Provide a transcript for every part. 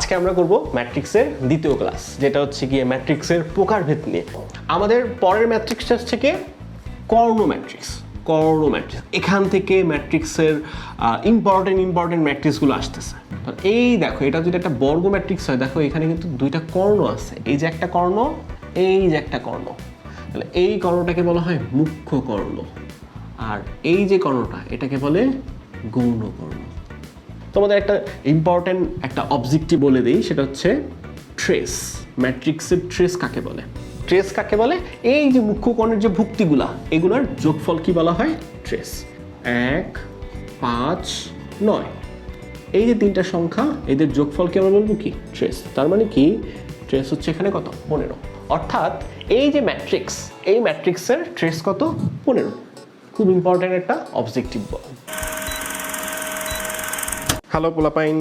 আজকে আমরা করব ম্যাট্রিক্সের দ্বিতীয় ক্লাস, যেটা হচ্ছে গিয়ে ম্যাট্রিক্সের প্রকারভেদ নিয়ে। আমাদের পরের ম্যাট্রিক্সটা হচ্ছে গিয়ে কর্ণ ম্যাট্রিক্স কর্ণ ম্যাট্রিক্স এখান থেকে ম্যাট্রিক্সের ইম্পর্টেন্ট ইম্পর্টেন্ট ম্যাট্রিক্সগুলো আসতেছে। এই দেখো, এটা যদি একটা বর্গ ম্যাট্রিক্স হয়, দেখো এখানে কিন্তু দুইটা কর্ণ আছে। এই যে একটা কর্ণ, এই যে একটা কর্ণ। তাহলে এই কর্ণটাকে বলা হয় মুখ্য কর্ণ। আর এই যে কর্ণটা, এটাকে বলে গৌণ কর্ণ। তোমাদের একটা ইম্পর্টেন্ট একটা অবজেক্টিভ বলে দিই, সেটা হচ্ছে ট্রেস ম্যাট্রিক্সের ট্রেস কাকে বলে? ট্রেস কাকে বলে? এই যে মুখ্য কর্ণের যে ভুক্তিগুলা, এগুলোর যোগফল কি বলা হয়? ট্রেস এক, পাঁচ, নয়। এই যে তিনটা সংখ্যা, এদের যোগফলকে আমরা বলব কি? ট্রেস তার মানে কি? ট্রেস হচ্ছে এখানে কত? পনেরো। অর্থাৎ এই যে ম্যাট্রিক্স এই ম্যাট্রিক্সের ট্রেস কত? পনেরো। খুব ইম্পর্ট্যান্ট একটা অবজেক্টিভ বল। হ্যালো পোলাপাইন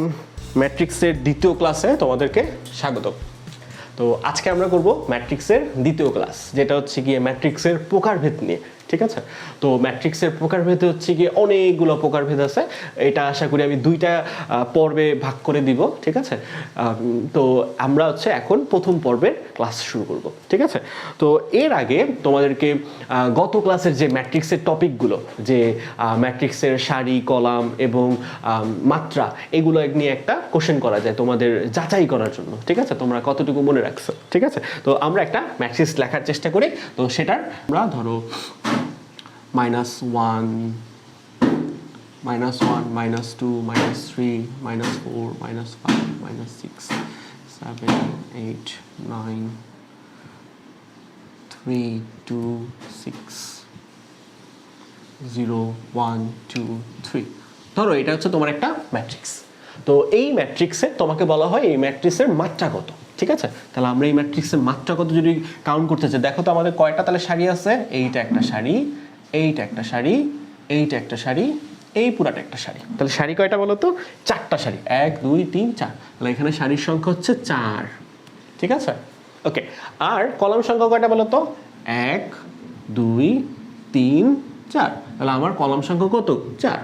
ম্যাট্রিক্সের দ্বিতীয় ক্লাসে তোমাদেরকে স্বাগত তো আজকে আমরা করব ম্যাট্রিক্সের দ্বিতীয় ক্লাস যেটা হচ্ছে গিয়ে ম্যাট্রিক্সের প্রকারভেদ নিয়ে। ঠিক আছে? তো ম্যাট্রিক্সের প্রকারভেদ হচ্ছে গিয়ে অনেকগুলো প্রকারভেদ আছে। এটা আশা করি আমি দুইটা পর্বে ভাগ করে দিব, ঠিক আছে? তো আমরা হচ্ছে এখন প্রথম পর্বের ক্লাস শুরু করব, ঠিক আছে? তো এর আগে তোমাদেরকে গত ক্লাসের যে ম্যাট্রিক্সের টপিকগুলো, যে ম্যাট্রিক্সের সারি, কলাম এবং মাত্রা, এগুলো নিয়ে একটা কোশ্চেন করা যায় তোমাদের যাচাই করার জন্য, ঠিক আছে? তোমরা কতটুকু মনে রাখছো, ঠিক আছে? তো আমরা একটা ম্যাট্রিক্স লেখার চেষ্টা করি। তো সেটার আমরা ধরো minus one minus one minus two minus three minus four minus five minus six seven eight nine three two six zero one two three ধরো, এটা হচ্ছে তোমার একটা ম্যাট্রিক্স তো এই ম্যাট্রিক্সে তোমাকে বলা হয় এই ম্যাট্রিক্সের মাত্রা কত, ঠিক আছে? তাহলে আমরা এই ম্যাট্রিক্সের মাত্রা কত যদি কাউন্ট করতে চাই, দেখো তো আমাদের কয়টা তাহলে শাড়ি আছে? এইটা একটা শাড়ি এইটা একটা শাড়ি এইটা একটা শাড়ি এই পুরাটা একটা শাড়ি। তাহলে শাড়ি কয়টা বলো তো? চারটা শাড়ি। এক দুই তিন চার। তাহলে এখানে শাড়ির সংখ্যা হচ্ছে চার। ঠিক আছে? ওকে আর কলাম সংখ্যা কয়টা বলো তো? এক দুই তিন চার। তাহলে আমার কলাম সংখ্যা কত? চার।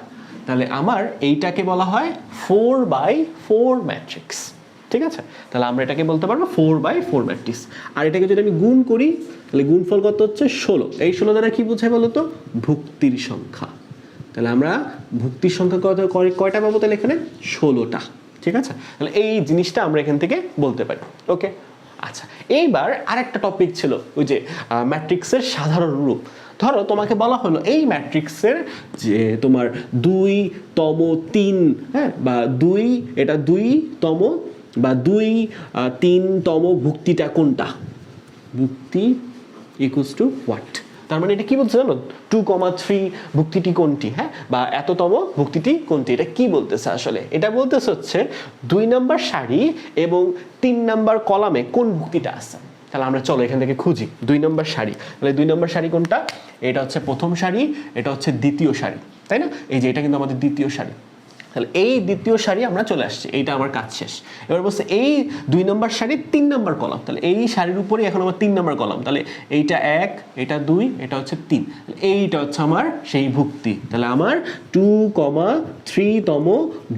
তাহলে আমার এইটাকে বলা হয় ফোর বাই ফোর ম্যাট্রিক্স ঠিক আছে? তাহলে আমরা এটাকে বলতে পারব ফোর বাই ফোর ম্যাট্রিক্স আর এটাকে যদি আমি গুণ করি, তাহলে গুণফল কত হচ্ছে? ষোলো। এই ষোলো দ্বারা কি বোঝায় বলো তো? ভুক্তির সংখ্যা। তাহলে আমরা ভুক্তির সংখ্যা কত কয়টা পাবো তাহলে এখানে? ষোলোটা। ঠিক আছে? তাহলে এই জিনিসটা আমরা এখান থেকে বলতে পারি। ওকে? আচ্ছা এইবার আরেকটা টপিক ছিল, ওই যে ম্যাট্রিক্সের সাধারণ রূপ। ধরো তোমাকে বলা হলো, এই ম্যাট্রিক্সের যে তোমার দুই তম তিন হ্যাঁ বা দুই, এটা দুই তম বা দুই তিনতম ভুক্তিটা কোনটা? ভুক্তি ইকুয়ালস টু হোয়াট তার মানে এটা কি বলছে জানো? টু কমা থ্রি ভুক্তিটি কোনটি? হ্যাঁ? বা এততম ভুক্তিটি কোনটি? এটা কি বলতেছে আসলে? এটা বলতেছে হচ্ছে দুই নাম্বার সারি এবং তিন নাম্বার কলামে কোন ভুক্তিটা আছে? তাহলে আমরা চলো এখান থেকে খুঁজি। দুই নম্বর শাড়ি। তাহলে দুই নম্বর শাড়ি কোনটা? এটা হচ্ছে প্রথম শাড়ি, এটা হচ্ছে দ্বিতীয় শাড়ি। তাই না? এই যে এটা কিন্তু আমাদের দ্বিতীয় শাড়ি। তাহলে এই দ্বিতীয় শাড়ি আমরা চলে আসছি, এইটা আমার কাজ শেষ। এবার বলছে এই দুই নম্বর শাড়ির তিন নম্বর কলাম, তাহলে এই শাড়ির উপরেই এখন আমার তিন নম্বর কলাম, তাহলে এইটা এক, এটা দুই, এটা হচ্ছে তিন এইটা হচ্ছে আমার সেই ভুক্তি, তাহলে আমার টু কমা থ্রি তম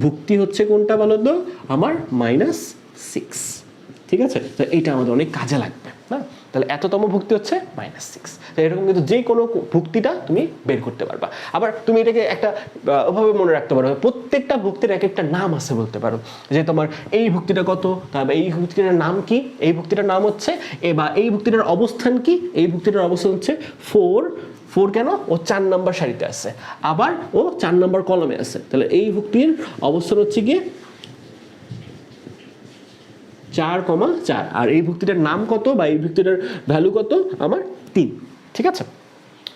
ভুক্তি হচ্ছে কোনটা বলো তো? আমার মাইনাস সিক্স ঠিক আছে? তো এইটা আমাদের অনেক কাজে লাগবে না তাহলে এততম ভুক্তি হচ্ছে মাইনাস সিক্স এরকম কিন্তু যে কোনো ভুক্তিটা তুমি বের করতে পারবা। আবার তুমি এটাকে একটা ওভাবে মনে রাখতে পারো, প্রত্যেকটা ভুক্তির এক একটা নাম আছে বলতে পারো। যে তোমার এই ভুক্তিটা কত, তারপর এই ভুক্তিটার নাম কি, এই ভুক্তিটার নাম হচ্ছে, এ বা এই ভুক্তিটার অবস্থান কি, এই ভুক্তিটার অবস্থান হচ্ছে ফোর ফোর কেন? ও চার নাম্বার সারিতে আছে। আবার ও চার নাম্বার কলমে আছে। তাহলে এই ভুক্তির অবস্থান হচ্ছে গিয়ে চার কমা চার। আর এই ভুক্তিটার নাম কত বা এই ভুক্তিটার ভ্যালু কত? আমার তিন। ঠিক আছে?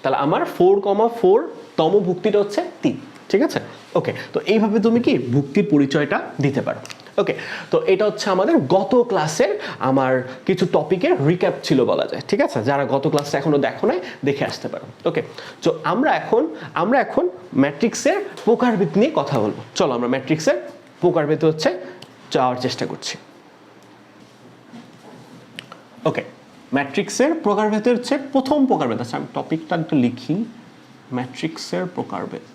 তাহলে আমার ফোর কমা ফোর তম ভুক্তিটা হচ্ছে তিন। ঠিক আছে? ওকে তো এইভাবে তুমি কি ভুক্তির পরিচয়টা দিতে পারো। ওকে তো এটা হচ্ছে আমাদের গত ক্লাসের আমার কিছু টপিকের রিক্যাপ ছিল বলা যায়। ঠিক আছে? যারা গত ক্লাসে এখনও দেখো নাই, দেখে আসতে পারো। ওকে তো আমরা এখন আমরা এখন ম্যাট্রিক্সের প্রকারভেদ নিয়ে কথা বলব। চলো আমরা ম্যাট্রিক্সের প্রকারভেদ হচ্ছে যাওয়ার চেষ্টা করছি। ওকে ম্যাট্রিক্সের প্রকারভেদের হচ্ছে প্রথম প্রকারভেদ। আচ্ছা আমি টপিকটা একটু লিখি। ম্যাট্রিক্সের প্রকারভেদ।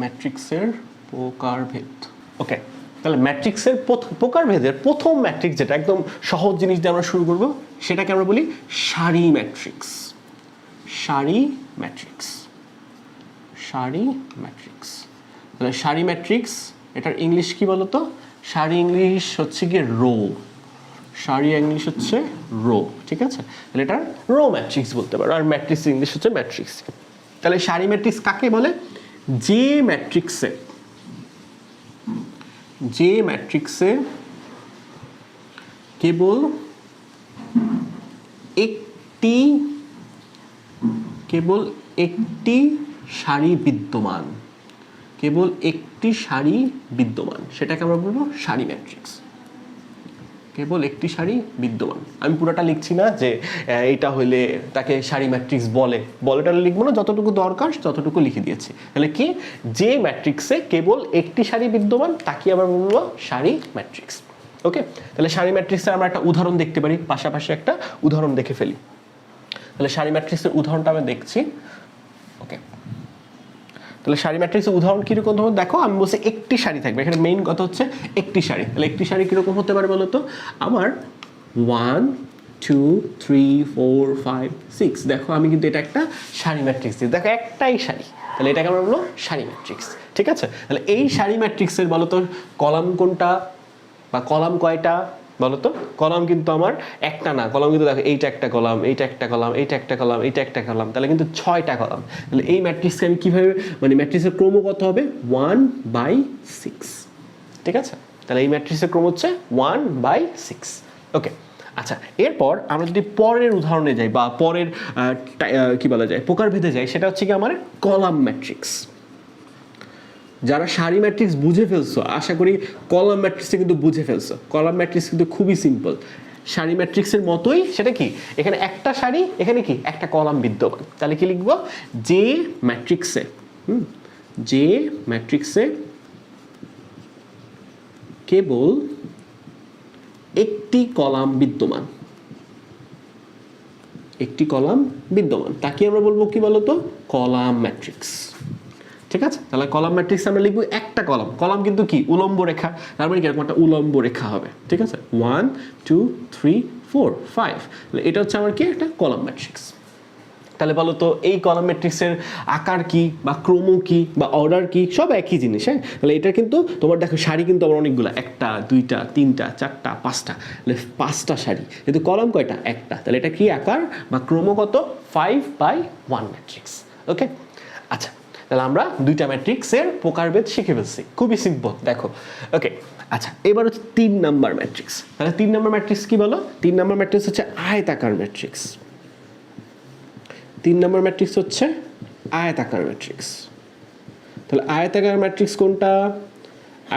ম্যাট্রিক্সের প্রকারভেদ। ওকে তাহলে ম্যাট্রিক্সের প্রকারভেদের প্রথম ম্যাট্রিক্স যেটা একদম সহজ জিনিস দিয়ে আমরা শুরু করব, সেটাকে আমরা বলি সারি ম্যাট্রিক্স সারি ম্যাট্রিক্স সারি ম্যাট্রিক্স তাহলে সারি ম্যাট্রিক্স এটার ইংলিশ কি বলতো? সারি ইংলিশ হচ্ছে গিয়ে রো শাড়ি ইংলিশ হচ্ছে রো ঠিক আছে? তাহলে এটা রো ম্যাট্রিক্স বলতে পারো, আর ম্যাট্রিক্স ইংলিশ হচ্ছে ম্যাট্রিক্স তাহলে শাড়ি ম্যাট্রিক্স কাকে বলে? যে ম্যাট্রিক্সে যে ম্যাট্রিক্সে কেবল একটি কেবল একটি সারি বিদ্যমান। কেবল একটি সারি বিদ্যমান, সেটাকে আমরা বলব সারি ম্যাট্রিক্স। কেবল একটি সারি বিদ্যমান। আমি পুরোটা লিখছি না যে এটা হইলে তাকে সারি ম্যাট্রিক্স বলে। বলেটা লিখব না, যতটুকু দরকার ততটুকু লিখে দিয়েছি। তাহলে কি? যে ম্যাট্রিক্সে কেবল একটি সারি বিদ্যমান তাকে আবার বলব সারি ম্যাট্রিক্স। ওকে? তাহলে সারি ম্যাট্রিক্সের আমরা একটা উদাহরণ দেখতে পারি, পাশাপাশি একটা উদাহরণ দেখে ফেলি। তাহলে সারি ম্যাট্রিক্সের উদাহরণটা আমি দেখছি। তাহলে শাড়ি ম্যাট্রিক্সের উদাহরণ কীরকম ধরো দেখো, আমি বলছি একটি শাড়ি থাকবে। এখানে মেইন কথা হচ্ছে একটি শাড়ি। তাহলে একটি শাড়ি কীরকম হতে পারে বলো তো? আমার one two three four five six দেখো, আমি কিন্তু এটা একটা শাড়ি ম্যাট্রিক্স দিই দেখো, একটাই শাড়ি। তাহলে এটাকে আমরা বলব শাড়ি ম্যাট্রিক্স। ঠিক আছে? তাহলে এই শাড়ি ম্যাট্রিক্সের বলো তো, কলাম কোনটা বা কলাম কয়টা? বলো তো কলাম কিন্তু আমার একটা না। কলাম কিন্তু দেখো, এইটা একটা কলাম, এইটা একটা কলাম, এইটা একটা কলাম, এইটা একটা কলাম, তাহলে কিন্তু ছয়টা কলাম। তাহলে এই ম্যাট্রিক্সকে আমি কীভাবে মানে ম্যাট্রিক্সের ক্রম কত হবে? ওয়ান বাই সিক্স ঠিক আছে? তাহলে এই ম্যাট্রিক্সের ক্রম হচ্ছে ওয়ান বাই সিক্স ওকে আচ্ছা এরপর আমরা যদি পরের উদাহরণে যাই বা পরের কি বলা যায়? প্রকারভেদে যাই, সেটা হচ্ছে কি আমার কলাম ম্যাট্রিক্স যারা সারি ম্যাট্রিক্স বুঝে ফেলছো, আশা করি কলাম ম্যাট্রিক্সে কিন্তু বুঝে ফেলছো। কলাম ম্যাট্রিক্স কিন্তু খুবই সিম্পল সারি ম্যাট্রিক্সের মতোই, সেটা কি? এখানে একটা সারি, এখানে কি? একটা কলাম বিদ্যমান। তাহলে কি লিখব? যে ম্যাট্রিক্সে হুম? যে ম্যাট্রিক্সে কেবল একটি কলাম বিদ্যমান। একটি কলাম বিদ্যমান। তাকে আমরা বলব কি বলতো? Column matrix. ঠিক আছে? তাহলে কলাম ম্যাট্রিক্স আমরা লিখব একটা কলাম। কলাম কিন্তু কি? উলম্ব রেখা। তার মানে কি? এরকম একটা উলম্ব রেখা হবে। ঠিক আছে? One two three four five এটা হচ্ছে আমার কি? একটা কলাম ম্যাট্রিক্স তাহলে বলো তো, এই কলাম ম্যাট্রিক্সের আকার কি বা ক্রম কি বা অর্ডার কি? সব একই জিনিস হ্যাঁ? তাহলে এটা কিন্তু, তোমার দেখো, শাড়ি কিন্তু আমার অনেকগুলো। একটা, দুইটা, তিনটা, চারটা, পাঁচটা। তাহলে পাঁচটা শাড়ি। কিন্তু কলাম কয়টা? একটা। তাহলে এটা কি আকার বা ক্রম কত? Five by one matrix okay আচ্ছা তাহলে আমরা দুইটা ম্যাট্রিক্সের প্রকারভেদ শিখে ফেলছি। খুবই সিম্পল দেখো। ওকে আচ্ছা এবার হচ্ছে তিন নাম্বার ম্যাট্রিক্স তাহলে তিন নাম্বার ম্যাট্রিক্স কি বলো? তিন নাম্বার ম্যাট্রিক্স হচ্ছে আয়তাকার ম্যাট্রিক্স তিন নম্বর ম্যাট্রিক্স হচ্ছে আয়তাকার ম্যাট্রিক্স তাহলে আয়তাকার ম্যাট্রিক্স কোনটা?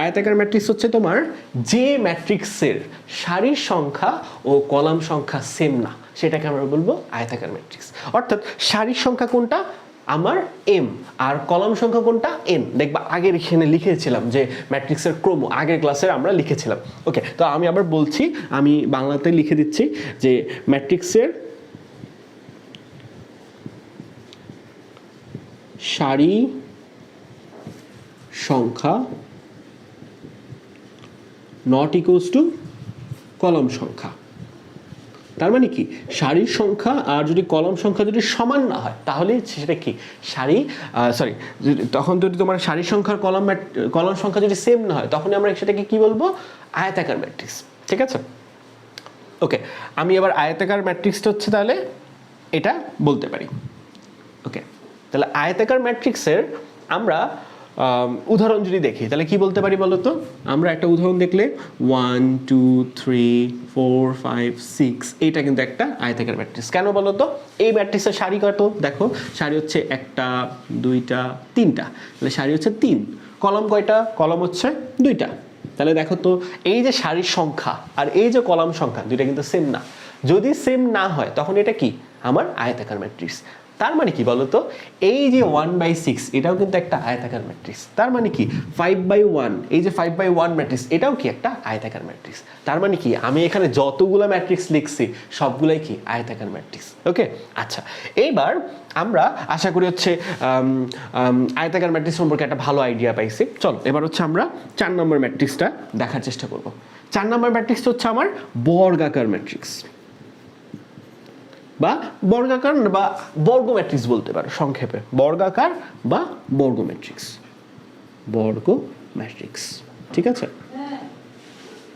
আয়তাকার ম্যাট্রিক্স হচ্ছে তোমার যে ম্যাট্রিক্সের সারির সংখ্যা ও কলাম সংখ্যা সেম না, সেটাকে আমরা বলব আয়তাকার ম্যাট্রিক্স অর্থাৎ সারির সংখ্যা কোনটা? আমার এম আর কলাম সংখ্যা কোনটা? এন দেখবা, আগের এখানে লিখেছিলাম যে ম্যাট্রিক্সের ক্রম, আগের ক্লাসে আমরা লিখেছিলাম। ওকে তো আমি আবার বলছি, আমি বাংলাতে লিখে দিচ্ছি যে ম্যাট্রিক্সের সারি সংখ্যা নট ইকুয়ালস টু কলম সংখ্যা। তার মানে কি? সারির সংখ্যা আর যদি কলম সংখ্যা যদি সমান না হয় তাহলে সেটা কি? সারি সরি তখন যদি তোমার সারির সংখ্যার কলম কলম সংখ্যা যদি সেম না হয় তখন আমরা সেটাকে কি বলব? আয়তাকার ম্যাট্রিক্স ঠিক আছে? ওকে আমি এবার আয়তাকার ম্যাট্রিক্সটা হচ্ছে তাহলে এটা বলতে পারি। ওকে তাহলে আয়তাকার ম্যাট্রিক্সের আমরা আম, উদাহরণ যদি দেখি, তাহলে কি বলতে পারি বলো তো? আমরা একটা উদাহরণ দেখলে one two three four five six এইটা কিন্তু একটা আয়তাকার ম্যাট্রিক্স কেন বলো তো? এই ম্যাট্রিক্সের সারি কত? দেখো, সারি হচ্ছে একটা, দুইটা, তিনটা। তাহলে সারি হচ্ছে তিন। কলম কয়টা? কলম হচ্ছে দুইটা। তাহলে দেখো তো, এই যে সারির সংখ্যা আর এই যে কলাম সংখ্যা, দুইটা কিন্তু সেম না। যদি সেম না হয়, তখন এটা কি? আমার আয়তাকার ম্যাট্রিক্স তার মানে কি বলতো? এই যে ওয়ান বাই সিক্স এটাও কিন্তু একটা আয়তাকার ম্যাট্রিক্স তার মানে কি? ফাইভ বাই ওয়ান এই যে ফাইভ বাই ওয়ান ম্যাট্রিক্স এটাও কি একটা আয়তাকার ম্যাট্রিক্স তার মানে কি? আমি এখানে যতগুলো ম্যাট্রিক্স লিখছি, সবগুলাই কি আয়তাকার ম্যাট্রিক্স ওকে আচ্ছা এইবার আমরা আশা করি হচ্ছে আয়তাকার ম্যাট্রিক্স সম্পর্কে একটা ভালো আইডিয়া পাইছি। চল, এবার হচ্ছে আমরা চার নম্বর ম্যাট্রিক্সটা দেখার চেষ্টা করব। চার নম্বর ম্যাট্রিক্সটা হচ্ছে আমার বর্গাকার ম্যাট্রিক্স বা বর্গাকার বা বর্গ ম্যাট্রিক্স বলতে পারো, সংক্ষেপে। বর্গাকার বা বর্গ ম্যাট্রিক্স বর্গ ম্যাট্রিক্স ঠিক আছে?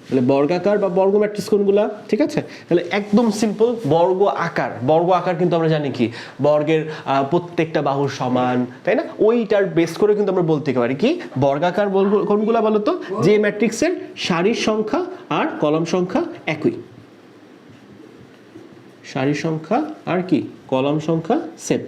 তাহলে বর্গাকার বা বর্গ ম্যাট্রিক্স কোনগুলা? ঠিক আছে? তাহলে একদম সিম্পল বর্গ আকার। বর্গ আকার কিন্তু আমরা জানি কি? বর্গের প্রত্যেকটা বাহুর সমান, তাই না? ওইটার বেস করে কিন্তু আমরা বলতে পারি কি? বর্গাকার বর্গ কোনগুলা বলতো? যে ম্যাট্রিক্সের সারির সংখ্যা আর কলম সংখ্যা একই। সারির সংখ্যা আর কি? কলাম সংখ্যা, সেম।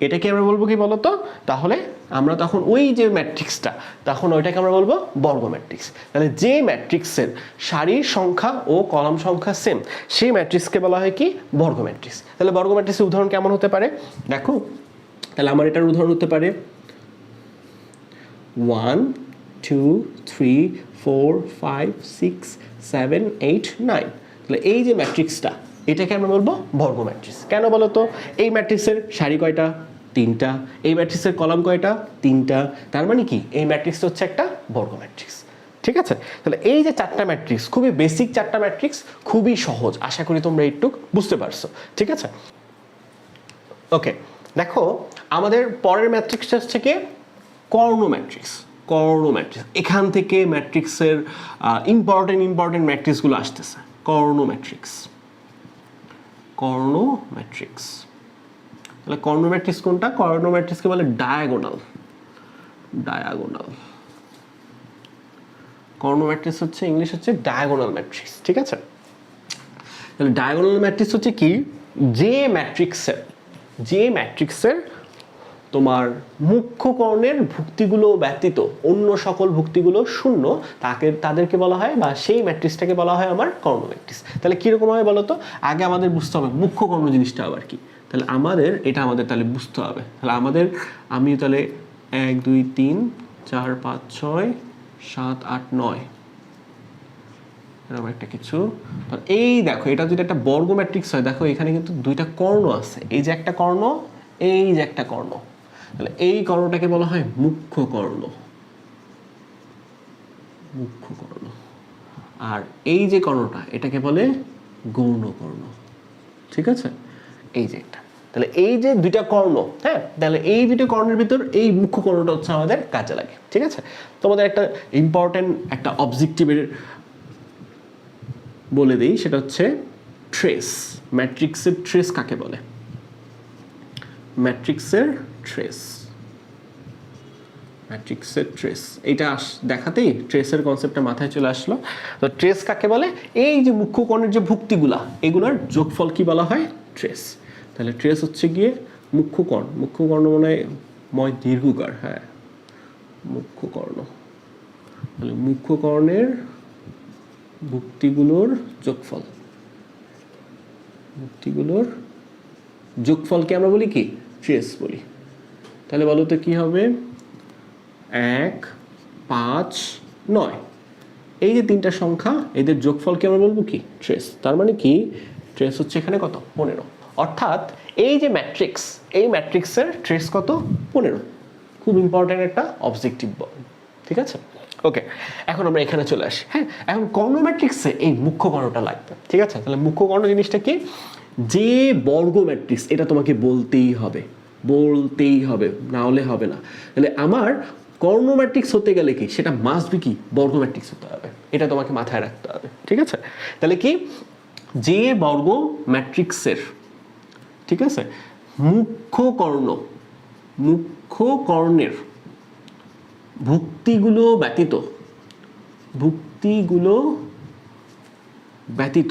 এটাকে আমরা বলব কি বলতো? তাহলে আমরা তখন ওই যে ম্যাট্রিক্সটা, তখন ওইটাকে আমরা বলব বর্গ ম্যাট্রিক্স। তাহলে যে ম্যাট্রিক্সের সারির সংখ্যা ও কলাম সংখ্যা সেম, সেই ম্যাট্রিক্সকে বলা হয় কি? বর্গ ম্যাট্রিক্স। তাহলে বর্গ ম্যাট্রিক্সের উদাহরণ কেমন হতে পারে? দেখো, তাহলে আমার এটার উদাহরণ হতে পারে one two three four five six seven eight nine তাহলে এই যে ম্যাট্রিক্সটা এটাকে আমরা বলব বর্গ ম্যাট্রিক্স কেন বলো তো এই ম্যাট্রিক্সের সারি কয়টা? তিনটা। এই ম্যাট্রিক্সের কলাম কয়টা? তিনটা। তার মানে কি? এই ম্যাট্রিক্স হচ্ছে একটা বর্গ ম্যাট্রিক্স ঠিক আছে? তাহলে এই যে চারটা ম্যাট্রিক্স খুবই বেসিক চারটা ম্যাট্রিক্স খুবই সহজ। আশা করি তোমরা একটু বুঝতে পারছ। ঠিক আছে? ওকে দেখো, আমাদের পরের ম্যাট্রিক্সটা হচ্ছে কি? কর্ণ ম্যাট্রিক্স কর্ণ ম্যাট্রিক্স এখান থেকে ম্যাট্রিক্সের ইম্পর্টেন্ট ইম্পর্টেন্ট ম্যাট্রিক্সগুলো আসতেছে। কর্ণ ম্যাট্রিক্স কর্ণ ম্যাট্রিক্স তাহলে কর্ণ ম্যাট্রিক্স কোনটা? কর্ণ ম্যাট্রিক্সকে বলে ডায়াগোনাল ডায়াগোনাল কর্ণ ম্যাট্রিক্স হচ্ছে ইংলিশ হচ্ছে ডায়াগোনাল ম্যাট্রিক্স ঠিক আছে? তাহলে ডায়াগোনাল ম্যাট্রিক্স হচ্ছে কি? যে ম্যাট্রিক্সের যে ম্যাট্রিক্সের তোমার মুখ্য কর্ণের ভুক্তিগুলো ব্যতীত অন্য সকল ভুক্তিগুলো শূন্য, তাকে তাদেরকে বলা হয় বা সেই ম্যাট্রিক্সটাকে বলা হয় আমার কর্ণ ম্যাট্রিক্স। তাহলে কীরকম হবে বলো তো আগে আমাদের বুঝতে হবে মুখ্য কর্ণ জিনিসটা আবার কি। তাহলে আমাদের এটা আমাদের তাহলে বুঝতে হবে। তাহলে আমাদের আমি তাহলে এক, দুই, তিন, চার, পাঁচ, ছয়, সাত, আট, নয়। এরকম একটা কিছু। এই দেখো, এটা যদি একটা বর্গ ম্যাট্রিক্স হয়, দেখো এখানে কিন্তু দুইটা কর্ণ আছে। এই যে একটা কর্ণ, এই যে একটা কর্ণ। তাহলে এই কর্ণটাকে বলা হয় মুখ্য কর্ণ। মুখ্য কর্ণ। আর এই যে কর্ণটা, এটাকে বলে গৌণ কর্ণ। ঠিক আছে? এই যে একটা। তাহলে এই যে দুইটা কর্ণ হ্যাঁ? তাহলে এই দুইটা কর্ণের ভিতর এই মুখ্য কর্ণটা হচ্ছে আমাদের কাজে লাগে। ঠিক আছে? তোমাদের একটা ইম্পর্টেন্ট একটা অবজেক্টিভের বলে দিই, সেটা হচ্ছে ট্রেস ম্যাট্রিক্সের ট্রেস কাকে বলে? ম্যাট্রিক্সের ট্রেস ম্যাট্রিক্সের ট্রেস এটা দেখাতেই ট্রেসের কনসেপ্টটা মাথায় চলে আসলো। তো ট্রেস কাকে বলে? এই যে মুখ্য কর্ণের যে ভুক্তিগুলা, এগুলোর যোগফল কি বলা হয়? ট্রেস তাহলে ট্রেস হচ্ছে গিয়ে মুখ্য কর্ণ মুখ্য কর্ণ মনে ময় দীর্ঘকার হ্যাঁ। মুখ্য কর্ণ তাহলে মুখ্য কর্ণের ভুক্তিগুলোর যোগফল। ভুক্তিগুলোর যোগফলকে আমরা বলি কি? ট্রেস বলি। তাহলে বলো তো কি হবে? এক, পাঁচ, নয়। এই যে তিনটা সংখ্যা, এদের যোগফলকে আমরা বলব কি? ট্রেস। তার মানে কি? ট্রেস হচ্ছে এখানে কত? পনেরো। অর্থাৎ এই যে ম্যাট্রিক্স, এই ম্যাট্রিক্সের ট্রেস কত? পনেরো। খুব ইম্পর্ট্যান্ট একটা অবজেক্টিভ ঠিক আছে? ওকে এখন আমরা এখানে চলে আসি। হ্যাঁ এখন কর্ণ ম্যাট্রিক্সে এই মুখ্য কর্ণটা লাগবে। ঠিক আছে? তাহলে মুখ্য কর্ণ জিনিসটা কি? যে বর্গ ম্যাট্রিক্স এটা তোমাকে বলতেই হবে। বলতেই হবে, না হলে হবে না। তাহলে আমার কর্ণ ম্যাট্রিক্স হতে গেলে কি? সেটা মাস্ট বি কি? বর্গ ম্যাট্রিক্স হতে হবে। এটা তোমাকে মাথায় রাখতে হবে, ঠিক আছে? তাহলে কি? যে বর্গ ম্যাট্রিক্সের ঠিক আছে? মুখ্য কর্ণ, মুখ্য কর্ণের ভুক্তিগুলো ব্যতীত ভুক্তিগুলো ব্যতীত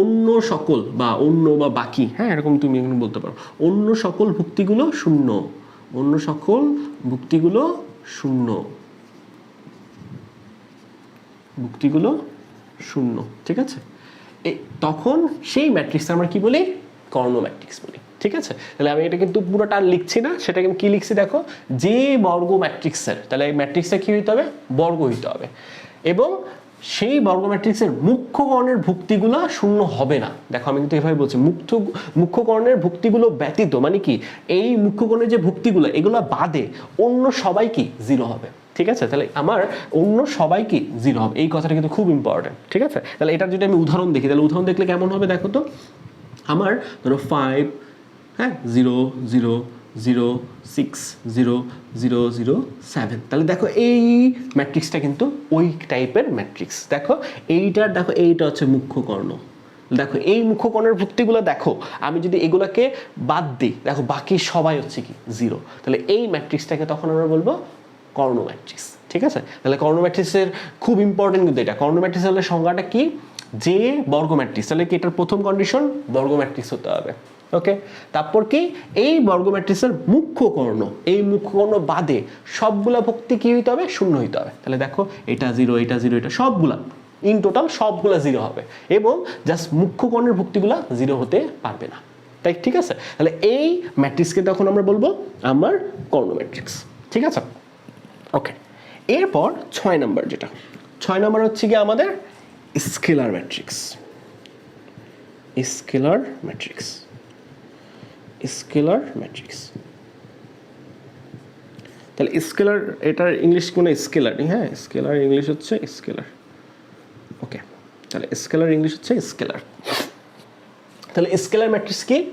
অন্য সকল বা অন্য বা বাকি হ্যাঁ এরকম তুমি এখানে বলতে পারো। অন্য সকল ভুক্তিগুলো শূন্য। অন্য সকল ভুক্তিগুলো শূন্য। ভুক্তিগুলো শূন্য, ঠিক আছে? তখন সেই ম্যাট্রিক্স আমরা কি বলি? কর্ণ ম্যাট্রিক্স বলি, ঠিক আছে? তাহলে আমি এটা কিন্তু পুরোটা লিখছি না, সেটাকে আমি কি লিখছি দেখো? যে বর্গ ম্যাট্রিক্সের তাহলে এই ম্যাট্রিক্সটা কি হইতে হবে? বর্গ হইতে হবে। এবং সেই বর্গ ম্যাট্রিক্সের মুখ্য কর্ণের ভুক্তিগুলো শূন্য হবে না। দেখো, আমি কিন্তু এভাবে বলছি মুখ্য মুখ্য কর্ণের ভুক্তিগুলো ব্যতীত মানে কি, এই মুখ্য কর্ণের যে ভুক্তিগুলো, এগুলো বাদে অন্য সবাই কি জিরো হবে। ঠিক আছে? তাহলে আমার অন্য সবাই কি জিরো হবে। এই কথাটা কিন্তু খুব ইম্পর্টেন্ট ঠিক আছে? তাহলে এটার যদি আমি উদাহরণ দেখি, তাহলে উদাহরণ দেখলে কেমন হবে দেখো তো? আমার ধরো ফাইভ হ্যাঁ zero zero zero six zero zero zero seven তাহলে দেখো এই ম্যাট্রিক্সটা কিন্তু ওই টাইপের ম্যাট্রিক্স দেখো এইটার, দেখো এইটা হচ্ছে মুখ্য কর্ণ। দেখো এই মুখ্য কর্ণের ভুক্তিগুলো দেখো। আমি যদি এগুলোকে বাদ দিই, দেখো বাকি সবাই হচ্ছে কি? জিরো তাহলে এই ম্যাট্রিক্সটাকে তখন আমরা বলব কর্ণ ম্যাট্রিক্স ঠিক আছে? তাহলে কর্ণ ম্যাট্রিক্সের খুব ইম্পর্টেন্ট কিন্তু এটা। কর্ণ ম্যাট্রিক্স হলে সংজ্ঞাটা কি? যে বর্গ ম্যাট্রিক্স তাহলে কি এটার প্রথম কন্ডিশন বর্গ ম্যাট্রিক্স হতে হবে। ওকে তারপর কি? এই বর্গ ম্যাট্রিক্সের মুখ্য কর্ণ, এই মুখ্য কর্ণ বাদে সবগুলা ভক্তি কি হইতে হবে? শূন্য হইতে হবে। তাহলে দেখো, এটা জিরো এটা জিরো এটা সবগুলা ইন টোটাল সবগুলা জিরো হবে। এবং জাস্ট মুখ্য কর্ণের ভক্তিগুলা জিরো হতে পারবে না। তাই ঠিক আছে? তাহলে এই ম্যাট্রিক্সকে তখন আমরা বলব আমার কর্ণ ম্যাট্রিক্স ঠিক আছে? ওকে এরপর ছয় নাম্বার যেটা। ছয় নাম্বার হচ্ছে কি আমাদের scalar matrix. Scalar matrix. Scalar matrix. তাহলে স্কেলার, এটার ইংলিশ কোনো স্কেলার? হ্যাঁ স্কেলার ইংলিশ হচ্ছে স্কেলার। ওকে, তাহলে স্কেলার ইংলিশ হচ্ছে স্কেলার। তাহলে স্কেলার ম্যাট্রিক্স কি?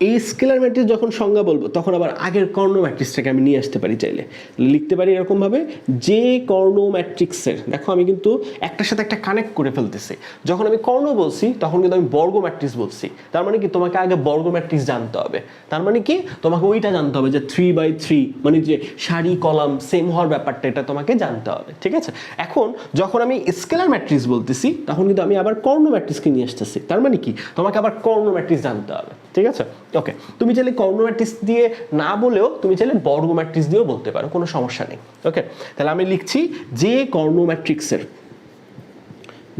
এই স্কেলার ম্যাট্রিক্স যখন সংজ্ঞা বলব, তখন আবার আগের কর্ণ ম্যাট্রিক্সটাকে আমি নিয়ে আসতে পারি চাইলে। লিখতে পারি এরকমভাবে, যে কর্ণ ম্যাট্রিক্সের, দেখো আমি কিন্তু একটার সাথে একটা কানেক্ট করে ফেলতেছি। যখন আমি কর্ণ বলছি, তখন কিন্তু আমি বর্গ ম্যাট্রিক্স বলছি। তার মানে কি? তোমাকে আগে বর্গ ম্যাট্রিক্স জানতে হবে। তার মানে কি? তোমাকে ওইটা জানতে হবে যে থ্রি বাই থ্রি মানে যে সারি, কলাম সেম হওয়ার ব্যাপারটা, এটা তোমাকে জানতে হবে, ঠিক আছে? এখন যখন আমি স্কেলার ম্যাট্রিক্স বলতেছি, তখন কিন্তু আমি আবার কর্ণ ম্যাট্রিক্সকে নিয়ে আসতেছি। তার মানে কি? তোমাকে আবার কর্ণ ম্যাট্রিক্স জানতে হবে, ঠিক আছে? ওকে তুমি চাইলে কর্ণ ম্যাট্রিক্স দিয়ে না বলেও তুমি চাইলে বর্গ ম্যাট্রিক্স দিয়েও বলতে পারো, কোনো সমস্যা নেই। ওকে তাহলে আমি লিখছি যে কর্ণ ম্যাট্রিক্সের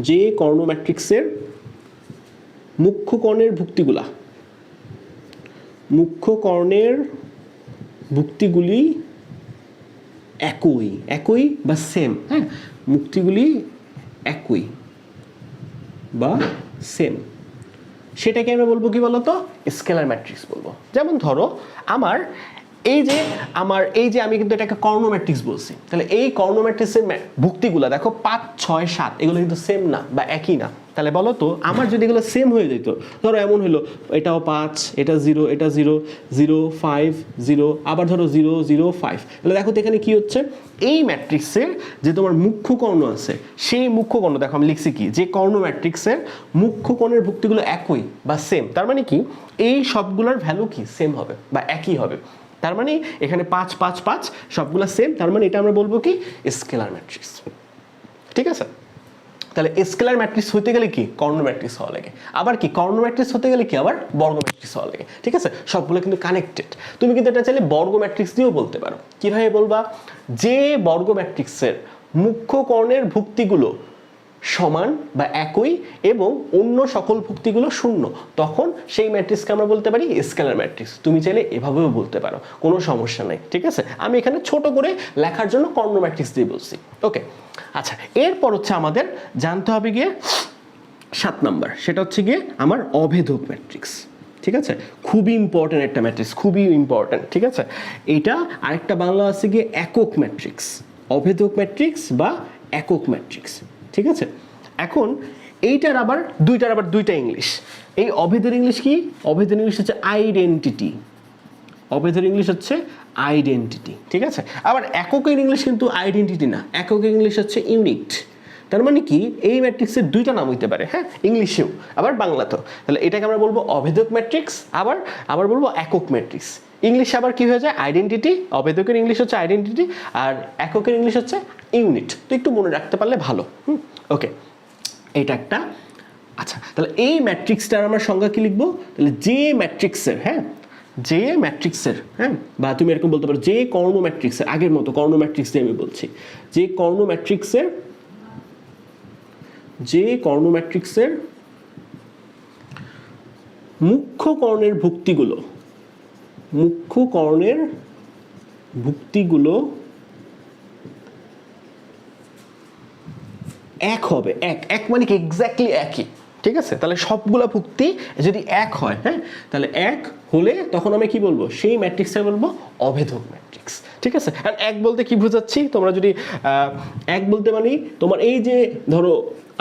যে কর্ণ ম্যাট্রিক্সের মুখ্য কর্ণের ভুক্তিগুলা, মুখ্য কর্ণের ভুক্তিগুলি একই একই বা সেম হ্যাঁ? মুক্তিগুলি একই বা সেম সেটাকে আমরা বলব কি বলতো? স্কেলার ম্যাট্রিক্স বলব। যেমন ধরো, আমার এই যে, আমার এই যে আমি কিন্তু এটাকে কর্ণ ম্যাট্রিক্স বলছি। তাহলে এই কর্ণ ম্যাট্রিক্সের ভুক্তিগুলো দেখো, পাঁচ, ছয়, সাত, এগুলো কিন্তু সেম না বা একই না। তাহলে বলো তো, আমার যদি এগুলো সেম হয়ে যেত, ধরো এমন হলো, এটাও পাঁচ, এটা জিরো এটা জিরো জিরো ফাইভ জিরো আবার ধরো জিরো জিরো ফাইভ তাহলে দেখো তো এখানে কি হচ্ছে? এই ম্যাট্রিক্সের যে তোমার মুখ্য কর্ণ আছে, সেই মুখ্য কর্ণ, দেখো আমি লিখছি কি, যে কর্ণ ম্যাট্রিক্সের মুখ্য কর্ণের ভুক্তিগুলো একই বা সেম তার মানে কি, এই সবগুলোর ভ্যালু কি? সেম হবে বা একই হবে। তার মানে এখানে পাঁচ পাঁচ পাঁচ, সবগুলো সেম তার মানে এটা আমরা বলব কি? স্কেলার ম্যাট্রিক্স ঠিক আছে? তাহলে স্কেলার ম্যাট্রিক্স হতে গেলে কি? কর্ণ ম্যাট্রিক্স হওয়া লাগে। আবার কি? কর্ণ ম্যাট্রিক্স হতে গেলে কি? আবার বর্গ ম্যাট্রিক্স হওয়া লাগে। ঠিক আছে? সবগুলো কিন্তু কানেক্টেড তুমি কিন্তু এটা চাইলে বর্গ ম্যাট্রিক্স দিয়েও বলতে পারো। কীভাবে বলবা? যে বর্গ ম্যাট্রিক্সের মুখ্য কর্ণের ভুক্তিগুলো সমান বা একই এবং অন্য সকল ভুক্তিগুলো শূন্য, তখন সেই ম্যাট্রিক্সকে আমরা বলতে পারি স্কেলার ম্যাট্রিক্স তুমি চাইলে এভাবেও বলতে পারো, কোনো সমস্যা নাই, ঠিক আছে? আমি এখানে ছোট করে লেখার জন্য কর্ণ ম্যাট্রিক্স দিয়ে বলছি ওকে আচ্ছা এরপর হচ্ছে আমাদের জানতে হবে গিয়ে সাত নাম্বার, সেটা হচ্ছে গিয়ে আমার অভেদক ম্যাট্রিক্স ঠিক আছে? খুবই ইম্পর্টেন্ট একটা ম্যাট্রিক্স খুবই ইম্পর্টেন্ট ঠিক আছে? এইটা আরেকটা বাংলা আছে গিয়ে একক ম্যাট্রিক্স অভেদক ম্যাট্রিক্স বা একক ম্যাট্রিক্স ঠিক আছে? এখন এইটার আবার, দুইটার আবার দুইটা ইংলিশ। এই অভেদের ইংলিশ কি? অভেদের ইংলিশ হচ্ছে আইডেন্টিটি অভেদের ইংলিশ হচ্ছে আইডেন্টিটি ঠিক আছে? আবার এককের ইংলিশ কিন্তু আইডেন্টিটি না, এককের ইংলিশ হচ্ছে ইউনিট তার মানে কি? এই ম্যাট্রিক্সের দুইটা নাম হইতে পারে হ্যাঁ? ইংলিশেও, আবার বাংলাতেও। তাহলে এটাকে আমরা বলব অভেদক ম্যাট্রিক্স আবার আবার বলব একক ম্যাট্রিক্স ইংলিশে আবার কি হয়ে যায়? আইডেন্টিটি অভেদকের ইংলিশ হচ্ছে আইডেন্টিটি আর এককের ইংলিশ হচ্ছে ইউনিট তো একটু মনে রাখতে পারলে ভালো, হুম? ওকে এটা একটা আচ্ছা তাহলে এই ম্যাট্রিক্সটার আমরা সংজ্ঞা কি লিখব? তাহলে যে ম্যাট্রিক্সের হ্যাঁ? যে ম্যাট্রিক্সের হ্যাঁ? বা তুমি এরকম বলতে পারো যে কর্ণ ম্যাট্রিক্সের আগের মতো, কর্ণ ম্যাট্রিক্স দিয়ে আমি বলছি। যে কর্ণ ম্যাট্রিক্সের যে কর্ণ ম্যাট্রিক্সের মুখ্য কর্ণের ভুক্তিগুলো, মুখ্য কর্ণের ভুক্তিগুলো এক হবে এক এক মানে কি এক্স্যাক্টলি একই। ঠিক আছে? তাহলে সবগুলা ভুক্তি যদি এক হয় হ্যাঁ? তাহলে এক হলে তখন আমি কি বলব? সেই ম্যাট্রিক্সটা বলব অভেদক ম্যাট্রিক্স ঠিক আছে? আর এক বলতে কি বোঝাচ্ছি? তোমরা যদি এক বলতে মানে তোমার এই যে ধরো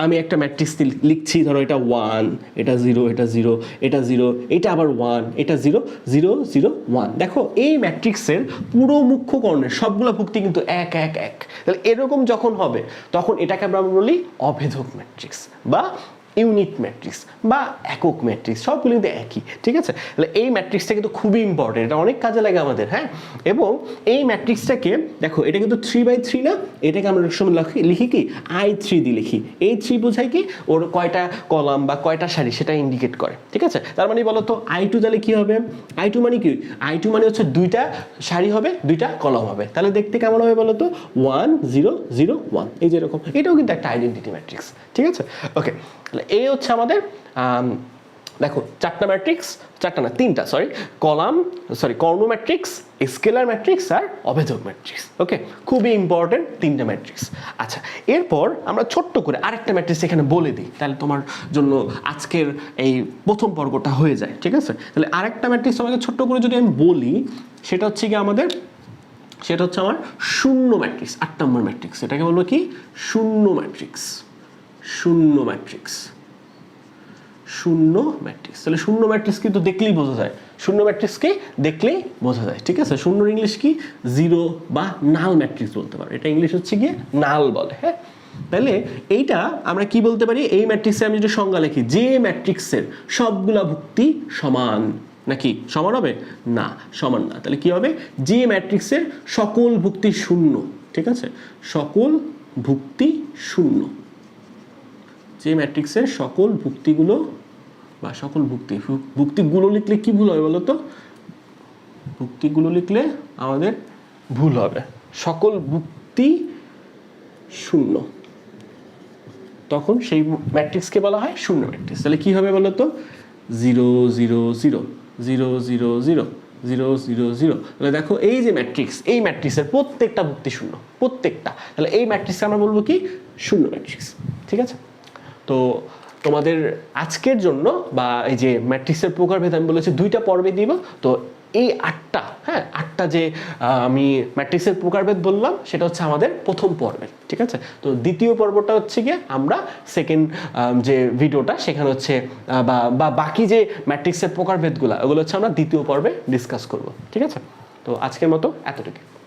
আমি একটা ম্যাট্রিক্স লিখছি, ধরো এটা ওয়ান এটা জিরো এটা জিরো এটা জিরো এটা আবার ওয়ান এটা জিরো জিরো জিরো ওয়ান দেখো, এই ম্যাট্রিক্সের পুরো মুখ্য কর্ণের সবগুলো ভুক্তি কিন্তু এক এক এক। তাহলে এরকম যখন হবে, তখন এটাকে আমরা বলি অভেদক ম্যাট্রিক্স বা ইউনিট ম্যাট্রিক্স বা একক ম্যাট্রিক্স সবগুলো কিন্তু একই, ঠিক আছে? তাহলে এই ম্যাট্রিক্সটা কিন্তু খুবই ইম্পর্টেন্ট এটা অনেক কাজে লাগে আমাদের হ্যাঁ? এবং এই ম্যাট্রিক্সটাকে দেখো, এটা কিন্তু থ্রি বাই থ্রি না, এটাকে আমরা অনেক সময় লিখি লিখি কি? আই থ্রি দিয়ে লিখি। এই থ্রি বোঝায় কি? ওর কয়টা কলাম বা কয়টা সারি সেটা ইন্ডিকেট করে, ঠিক আছে? তার মানে বলো তো আই টু তাহলে কী হবে? আই টু মানে কি? আই টু মানে হচ্ছে দুইটা সারি হবে, দুইটা কলম হবে। তাহলে দেখতে কেমন হবে বলো তো ওয়ান জিরো জিরো ওয়ান এই যেরকম এটাও কিন্তু একটা আইডেন্টিটি ম্যাট্রিক্স ঠিক আছে? ওকে তাহলে এই হচ্ছে আমাদের দেখো, চারটা ম্যাট্রিক্স, চারটা না, তিনটা সরি কলাম সরি কর্ণ ম্যাট্রিক্স, স্কেলার ম্যাট্রিক্স আর অভেদক ম্যাট্রিক্স ওকে খুবই ইম্পর্টেন্ট তিনটা ম্যাট্রিক্স। আচ্ছা এরপর আমরা ছোট্ট করে আরেকটা ম্যাট্রিক্স এখানে বলে দিই, তাহলে তোমার জন্য আজকের এই প্রথম পর্বটা হয়ে যায়, ঠিক আছে? তাহলে আরেকটা ম্যাট্রিক্স তোমাকে ছোট্ট করে যদি আমি বলি, সেটা হচ্ছে কি আমাদের, সেটা হচ্ছে আমার শূন্য ম্যাট্রিক্স, আট নম্বর ম্যাট্রিক্স, এটাকে বলব কি? শূন্য ম্যাট্রিক্স। শূন্য ম্যাট্রিক্স। শূন্য ম্যাট্রিক্স। তাহলে শূন্য ম্যাট্রিক্স কিন্তু দেখলেই বোঝা যায়। শূন্য ম্যাট্রিক্সকে দেখলেই বোঝা যায়, ঠিক আছে? শূন্য ইংলিশ কি? জিরো বা নাল ম্যাট্রিক্স বলতে পারো। এটা ইংলিশ হচ্ছে গিয়ে নাল বলে হ্যাঁ? তাহলে এইটা আমরা কি বলতে পারি? এই ম্যাট্রিক্সে আমি যদি সংজ্ঞা লিখি, যে ম্যাট্রিক্সের সবগুলা ভুক্তি সমান নাকি? সমান হবে? না, সমান না। তাহলে কি হবে? যে ম্যাট্রিক্সের সকল ভুক্তি শূন্য, ঠিক আছে? সকল ভুক্তি শূন্য। যে ম্যাট্রিক্সের সকল ভুক্তিগুলো বা সকল ভুক্তি ভুক্তিগুলো লিখলে কি ভুল হবে বলো তো? ভুক্তিগুলো লিখলে আমাদের ভুল হবে। সকল ভুক্তি শূন্য। তখন সেই ম্যাট্রিক্সকে বলা হয় শূন্য ম্যাট্রিক্স তাহলে কি হবে বলো তো? Zero zero zero. Zero zero zero. Zero zero zero. তাহলে দেখো এই যে ম্যাট্রিক্স এই ম্যাট্রিক্সের প্রত্যেকটা ভুক্তি শূন্য। প্রত্যেকটা। তাহলে এই ম্যাট্রিক্সকে আমরা বলব কি? শূন্য ম্যাট্রিক্স ঠিক আছে? তো তোমাদের আজকের জন্য বা এই যে ম্যাট্রিক্সের প্রকারভেদ আমি বলেছি দুইটা পর্বে দিব। তো এই আটটা হ্যাঁ আটটা যে আমি ম্যাট্রিক্সের প্রকারভেদ বললাম, সেটা হচ্ছে আমাদের প্রথম পর্বের ঠিক আছে? তো দ্বিতীয় পর্বটা হচ্ছে গিয়ে আমরা সেকেন্ড যে ভিডিওটা, সেখানে হচ্ছে বা বাকি যে ম্যাট্রিক্সের প্রকারভেদগুলো ওগুলো হচ্ছে আমরা দ্বিতীয় পর্বে ডিসকাস করব, ঠিক আছে? তো আজকের মতো এতটুকু